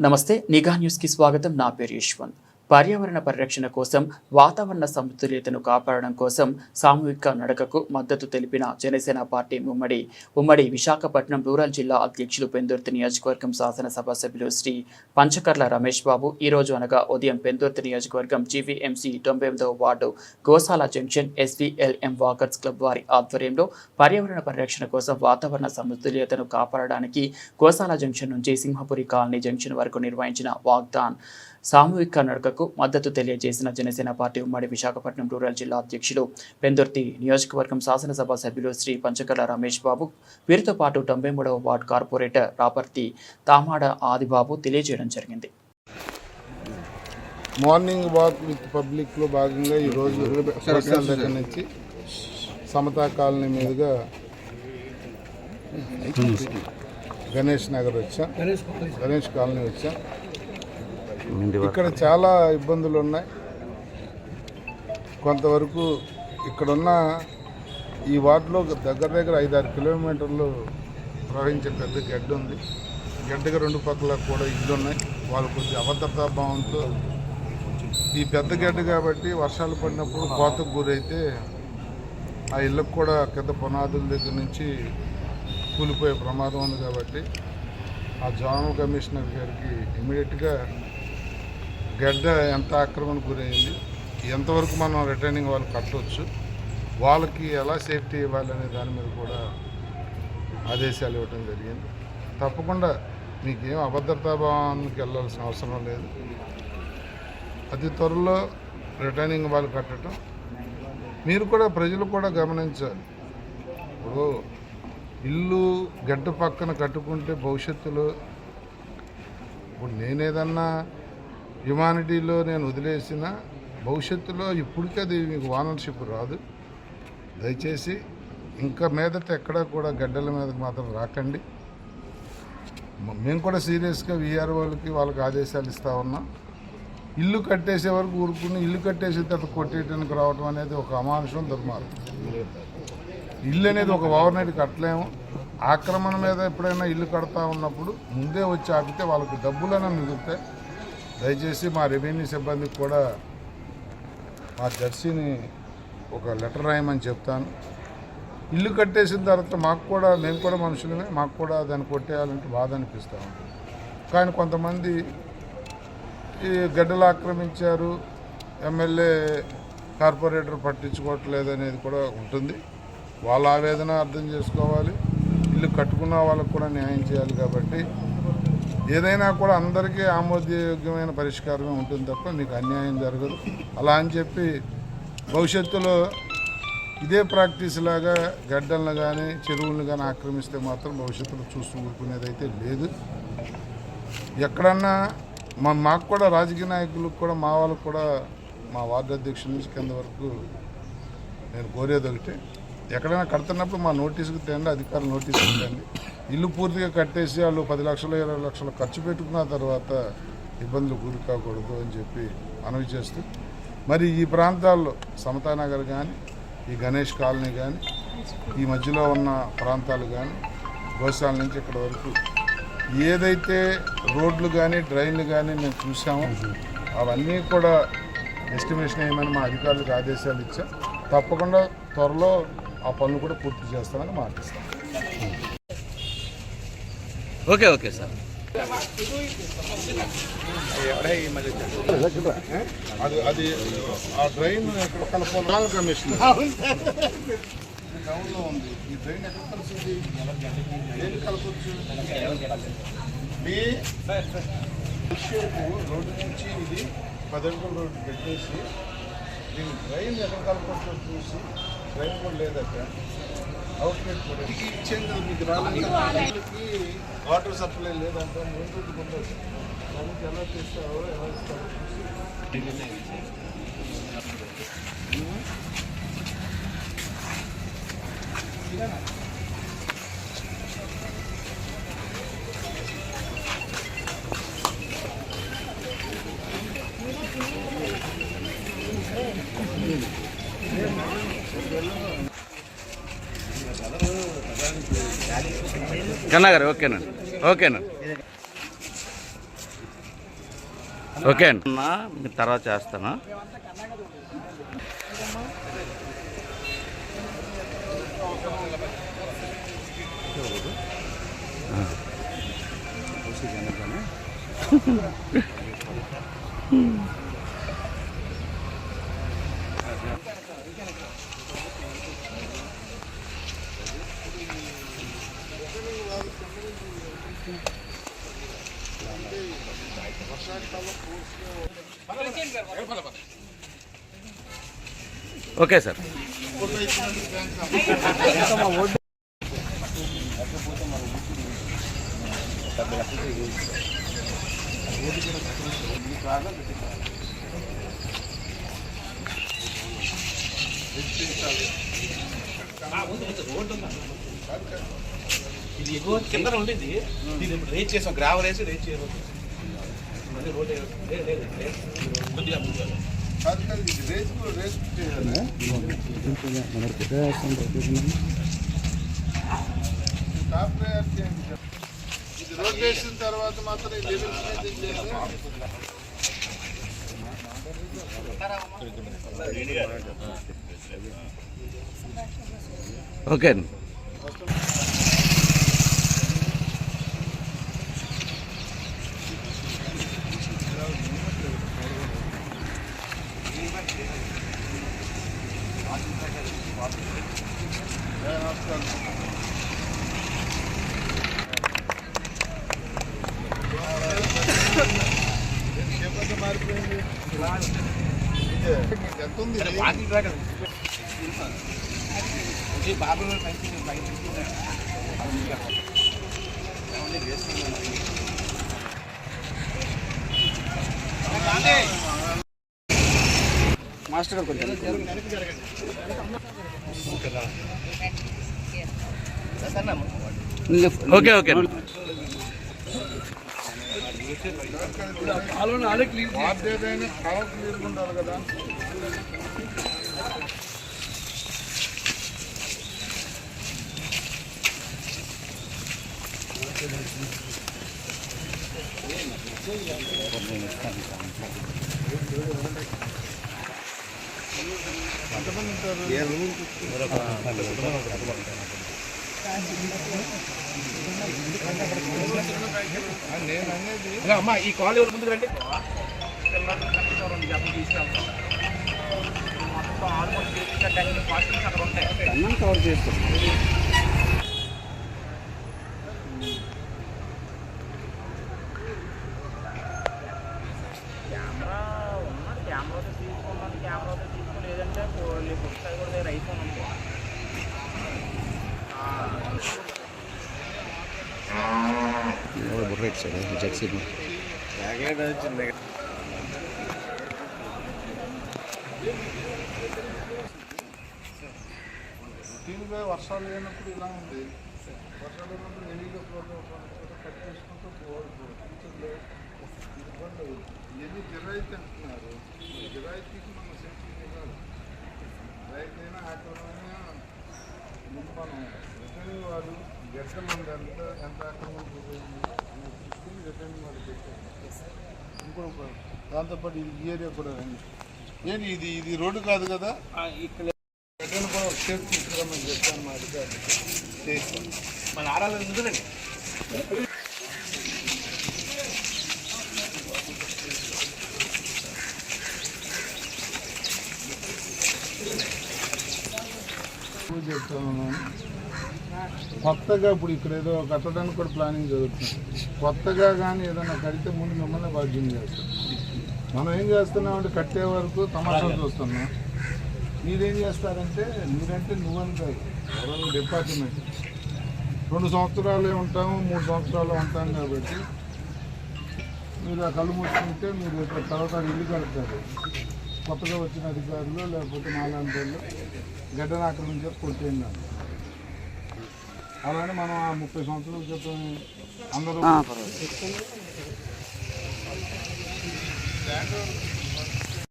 నమస్తే నిఘా న్యూస్కి స్వాగతం. నా పేరు యశ్వంత్. పర్యావరణ పరిరక్షణ కోసం వాతావరణ సమతుల్యతను కాపాడడం కోసం సామూహిక నడకకు మద్దతు తెలిపిన జనసేన పార్టీ ఉమ్మడి ఉమ్మడి విశాఖపట్నం రూరల్ జిల్లా అధ్యక్షులు పెందుర్తి నియోజకవర్గం శాసనసభ సభ్యులు శ్రీ పంచకర్ల రమేష్ బాబు ఈ రోజు అనగా ఉదయం పెందుర్తి నియోజకవర్గం జీవీఎంసీ తొంభై ఎనిమిదవ ward Gosala junction SVLM walkers club వారి ఆధ్వర్యంలో పర్యావరణ పరిరక్షణ కోసం వాతావరణ సమతుల్యతను కాపాడడానికి గోసాల జంక్షన్ నుంచి సింహపురి కాలనీ జంక్షన్ వరకు నిర్వహించిన వాగ్దాన్ సామూహిక నడకకు మద్దతు తెలియజేసిన జనసేన పార్టీ ఉమ్మడి విశాఖపట్నం రూరల్ జిల్లా అధ్యక్షులు పెందుర్తి నియోజకవర్గం శాసనసభ సభ్యులు శ్రీ పంచకర్ల రమేష్ బాబు వీరితో పాటు తొంభై మూడవ వార్డు కార్పొరేటర్ రాపర్తి తామాడ ఆదిబాబు తెలియజేయడం జరిగింది. మార్నింగ్ వాక్ విత్ పబ్లిక్లో భాగంగా ఈరోజు వర్షాల దగ్గర నుంచి సమతా కాలనీ మీదుగా గణేష్ నగర్ వచ్చాం. గణేష్ కాలనీ వచ్చాం. ఇక్కడ చాలా ఇబ్బందులు ఉన్నాయి. కొంతవరకు ఇక్కడున్న ఈ వార్డులో దగ్గర దగ్గర ఐదారు కిలోమీటర్లు ప్రవహించే పెద్ద గడ్డ ఉంది. గడ్డకి రెండు పక్కల కూడా ఇల్లు ఉన్నాయి. వాళ్ళు కొంచెం అభద్రతా భావంతో ఈ పెద్ద గడ్డ కాబట్టి వర్షాలు పడినప్పుడు కోతకు గురైతే ఆ ఇళ్ళకు కూడా కింద పునాదుల దగ్గర నుంచి కూలిపోయే ప్రమాదం ఉంది కాబట్టి ఆ జోనల్ కమిషనర్ గారికి ఇమీడియట్గా గడ్డ ఎంత ఆక్రమణకు గురైంది ఎంతవరకు మనం రిటర్నింగ్ వాళ్ళు కట్టవచ్చు వాళ్ళకి ఎలా సేఫ్టీ ఇవ్వాలనే దాని మీద కూడా ఆదేశాలు ఇవ్వడం జరిగింది. తప్పకుండా మీకేం అభద్రతా భావానికి వెళ్ళాల్సిన అవసరం లేదు. అతి త్వరలో రిటర్నింగ్ వాళ్ళు కట్టడం మీరు కూడా ప్రజలు కూడా గమనించాలి. ఇప్పుడు ఇల్లు గడ్డ పక్కన కట్టుకుంటే భవిష్యత్తులో ఇప్పుడు నేనేదన్నా హ్యుమానిటీలో నేను వదిలేసిన భవిష్యత్తులో ఇప్పటికే అది మీకు ఓనర్షిప్ రాదు. దయచేసి ఇంకా మీదట ఎక్కడ కూడా గడ్డల మీదకి మాత్రం రాకండి. మేము కూడా సీరియస్గా వీఆర్ వాళ్ళకి వాళ్ళకి ఆదేశాలు ఇస్తా ఉన్నాం. ఇల్లు కట్టేసే వరకు ఊరుకుని ఇల్లు కట్టేసిన తర్వాత కొట్టేయడానికి రావడం అనేది ఒక అమానుషం దుర్మార్గం. ఇల్లు అనేది ఒక ఓవర్ నైట్ కట్టలేము. ఆక్రమణ మీద ఎప్పుడైనా ఇల్లు కడతా ఉన్నప్పుడు ముందే వచ్చి ఆపితే వాళ్ళకి డబ్బులైనా మిగులుతాయి. దయచేసి మా రెవెన్యూ సిబ్బందికి కూడా మా జెర్సీని ఒక లెటర్ రాయమని చెప్తాను. ఇల్లు కట్టేసిన తర్వాత మాకు కూడా మేము కూడా మనుషులమే మాకు కూడా దాన్ని కొట్టేయాలంటే బాధ అనిపిస్తూ ఉంటుంది. కానీ కొంతమంది ఈ గడ్డలు ఆక్రమించారు ఎమ్మెల్యే కార్పొరేటర్ పట్టించుకోవట్లేదు అనేది కూడా ఉంటుంది. వాళ్ళ ఆవేదన అర్థం చేసుకోవాలి. ఇల్లు కట్టుకున్న వాళ్ళకు కూడా న్యాయం చేయాలి కాబట్టి ఏదైనా కూడా అందరికీ ఆమోదయోగ్యమైన పరిష్కారమే ఉంటుంది తప్ప మీకు అన్యాయం జరగదు. అలా అని చెప్పి భవిష్యత్తులో ఇదే ప్రాక్టీస్ లాగా గడ్డలను కానీ చెరువులను కానీ ఆక్రమిస్తే మాత్రం భవిష్యత్తులో చూస్తూ లేదు. ఎక్కడన్నా మా మాకు కూడా రాజకీయ నాయకులకు కూడా మా వాళ్ళకు కూడా మా వార్డు అధ్యక్షుల నుంచి కింద వరకు నేను కోరేది ఒకటి ఎక్కడైనా కడుతున్నప్పుడు మా నోటీసుకు తేండి అధికారులు నోటీసు తేండి. ఇల్లు పూర్తిగా కట్టేసి వాళ్ళు పది లక్షలు ఇరవై లక్షలు ఖర్చు పెట్టుకున్న తర్వాత ఇబ్బందులు గురి కాకూడదు అని చెప్పి మనవి చేస్తూ మరి ఈ ప్రాంతాల్లో సమతానగర్ కానీ ఈ గణేష్ కాలనీ కానీ ఈ మధ్యలో ఉన్న ప్రాంతాలు కానీ గోశాల నుంచి ఇక్కడ వరకు ఏదైతే రోడ్లు కానీ డ్రైన్లు కానీ మేము చూసామో అవన్నీ కూడా ఎస్టిమేషన్ వేయమని మా అధికారులకు ఆదేశాలు ఇచ్చా తప్పకుండా త్వరలో ఆ పనులు కూడా పూర్తి చేస్తామని మాటిస్తాం. Okay okay sir. అది అది ఆ డ్రైన్ ఎక్కడ కలపాలి కమిషన్ టౌన్లో ఉంది ఈ డ్రైన్ ఎక్కడ కలిసింది ఏది కలపచ్చు మీ రోడ్డు నుంచి ఇది పదకొండు రోడ్డు పెట్టేసి దీని డ్రైన్ ఎక్కడ కలపచ్చో చూసి డ్రైన్ కూడా లేదట అవుట్లెట్ ఇచ్చేందుకు మీకు రాళ్ళకి వాటర్ సప్లై లేదంటే ముందు ఉండదు దానికి ఎలా చేస్తావో ఎలా ఇస్తావో చూసి. కన్నా గారు ఓకేనండి ఓకేనండి ఓకే అండి అన్నా, మీకు తర్వాత చేస్తాను. Okay sir. ఇది ఎక్కువ కింద ఉండేది ఇది రేట్ చేసాం. గ్రావెల్ వేసి రేట్ చేయడం ఇది రేస్ ఇది రోడ్ వేసిన తర్వాత మాత్రం ఈ లెవెల్స్ ఓకే అండి చెప్పండి మారిపోయింది ఇదే. ఎంత ఉంది సరే, ఇది? వాకింగ్ ట్రాక్ అది. ఇది బాబు. మాస్టర్ గారు కొంచెం. ఓకే ఓకే ఏదైనా కాలం క్లియర్గా ఉండాలి కదా ఎంతమంది ఉంటారు నేను అమ్మా ఈ కాల్ ఎవరు ముందుకు రండి. అన్నం కవర్ చేస్తాం కెమెరా ఉన్నది కెమెరాతో తీసుకున్నది కెమెరాతో తీసుకుని లేదంటే బుక్స్ అవి కూడా దగ్గర ఐఫోన్ ఉంది దీనిపై వర్షాలు లేనప్పుడు ఇలా ఉంది. వర్షాలు లేనప్పుడు హెవీగా ప్రోగ్రామ్ కట్ చేసుకుంటూ పోవాలి. ఇబ్బంది ఇవన్నీ గిరాయితీ అంటున్నారు? ఈ గిరాయితీకి మనం సేఫ్టీ ఇవ్వాలి. రైతు అయినా ముందు మనం రిటర్నింగ్ వాళ్ళు గడ్డ మంది ఎంత ఎంత ఆక్రమణ దాంతోపాటు ఇది ఈ ఏరియా కూడా ఏంటి ఇది? ఇది రోడ్డు కాదు కదా? ఇక్కడ కూడా తీసుకురామని చెప్పాను మా అధికారులు. మన ఆరాలు చెప్తాను? కొత్తగా ఇప్పుడు ఇక్కడ ఏదో కట్టడానికి కూడా ప్లానింగ్ జరుగుతుంది. కొత్తగా కానీ ఏదైనా కడితే ముందు మిమ్మల్ని బాధ్యం చేస్తాం మనం ఏం చేస్తున్నాం అంటే కట్టే వరకు తమాషా చూస్తున్నాం. మీరేం చేస్తారంటే మీరంటే నువ్వని కాదు ఎవరైనా డిపార్ట్మెంట్ రెండు సంవత్సరాలే ఉంటాము మూడు సంవత్సరాలు ఉంటాం కాబట్టి మీరు ఆ కళ్ళు మూసుకుంటే మీరు ఇక్కడ తర్వాత ఇల్లు కడతారు. కొత్తగా వచ్చిన అధికారులు లేకపోతే నాలాంటి వాళ్ళు గడ్డను నుంచి కొట్టేయండి అలానే మనం ఆ ముప్పై సంవత్సరాల క్రితం అందరూ